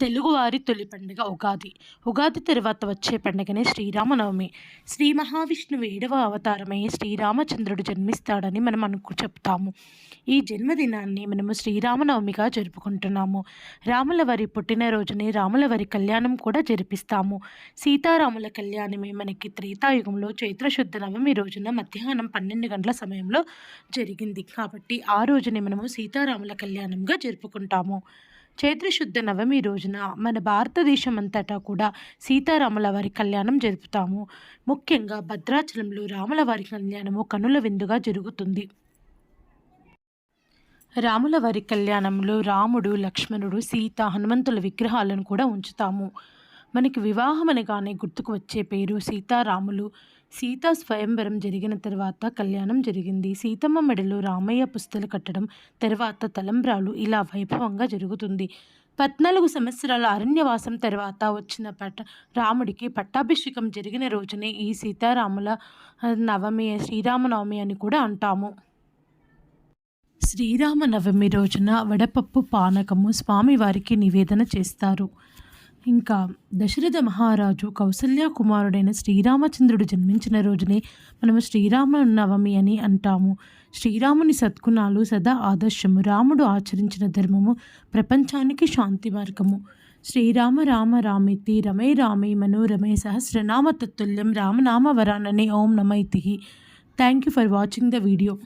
తెలుగువారి తొలి పండుగ ఉగాది. ఉగాది తర్వాత వచ్చే పండుగనే శ్రీరామనవమి. శ్రీ మహావిష్ణువు ఏడవ అవతారమై శ్రీరామచంద్రుడు జన్మిస్తాడని మనం అనుకు చెప్తాము. ఈ జన్మదినాన్ని మనము శ్రీరామనవమిగా జరుపుకుంటున్నాము. రాముల వారి పుట్టినరోజుని రాముల వారి కళ్యాణం కూడా జరిపిస్తాము. సీతారాముల కళ్యాణమే మనకి త్రేతాయుగంలో చైత్రశుద్ధ నవమి రోజున మధ్యాహ్నం పన్నెండు గంటల సమయంలో జరిగింది. కాబట్టి ఆ రోజుని మనము సీతారాముల కళ్యాణంగా జరుపుకుంటాము. చైత్రశుద్ధ నవమి రోజున మన భారతదేశం అంతటా కూడా సీతారాముల వారి కళ్యాణం జరుపుతాము. ముఖ్యంగా భద్రాచలంలో రాముల వారి కళ్యాణము కనుల విందుగా జరుగుతుంది. రాముల వారి కళ్యాణంలో రాముడు లక్ష్మణుడు సీత హనుమంతుల విగ్రహాలను కూడా ఉంచుతాము. మనకి వివాహం అనగానే గుర్తుకు వచ్చే పేరు సీతారాములు. సీతా స్వయంవరం జరిగిన తర్వాత కళ్యాణం జరిగింది. సీతమ్మ మెడలో రామయ్య పుస్తలు కట్టడం తర్వాత తలంబ్రాలు ఇలా వైభవంగా జరుగుతుంది. పద్నాలుగు సంవత్సరాల అరణ్యవాసం తర్వాత వచ్చిన పట్ట రాముడికి పట్టాభిషేకం జరిగిన రోజునే ఈ సీతారాముల నవమి శ్రీరామనవమి అని కూడా అంటాము. శ్రీరామనవమి రోజున వడపప్పు పానకము స్వామివారికి నివేదన చేస్తారు. ఇంకా దశరథ మహారాజు కౌసల్య కుమారుడైన శ్రీరామచంద్రుడు జన్మించిన రోజునే మనము శ్రీరామ నవమి అని అంటాము. శ్రీరాముని సద్గుణాలు సదా ఆదర్శము. రాముడు ఆచరించిన ధర్మము ప్రపంచానికి శాంతి మార్గము. శ్రీరామ రామ రామితి రమే రామే మనోరమే సహస్రనామ తత్తుల్యం రామనామ వరాననే ఓం నమైతి thank you for watching the video